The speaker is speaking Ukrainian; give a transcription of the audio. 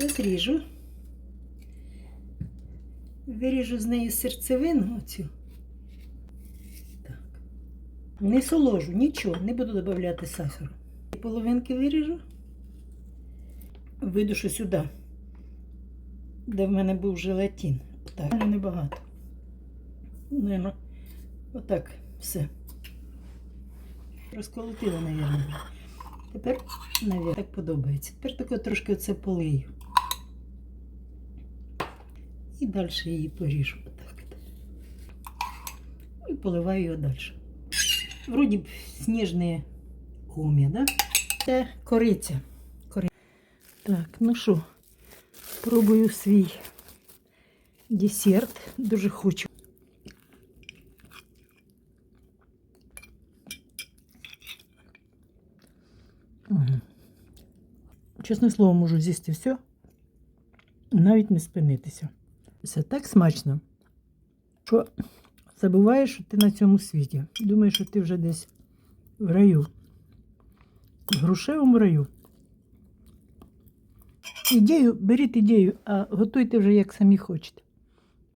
Розріжу. Виріжу з неї серцевину оцю. Так. Не соложу, нічого, не буду додавати сахару. Половинки виріжу. Видушу сюди, де в мене був желатин. Так, ну, небагато. Наверно, отак все. Розколотила, мабуть. Тепер, мабуть, так подобається. Тепер таке трошки оце полию. І далі її поріжу. Отак. І поливаю його далі. Вроді б сніжне ком'я, да? Це кориця. Кори... Так, ну що, пробую свій десерт. Дуже хочу. Чесне слово, можу з'їсти все, навіть не спинитися. Це так смачно, що забуваєш, що ти на цьому світі. Думаєш, що ти вже десь в раю, в грушевому раю. Ідею, беріть ідею, а готуйте вже як самі хочете.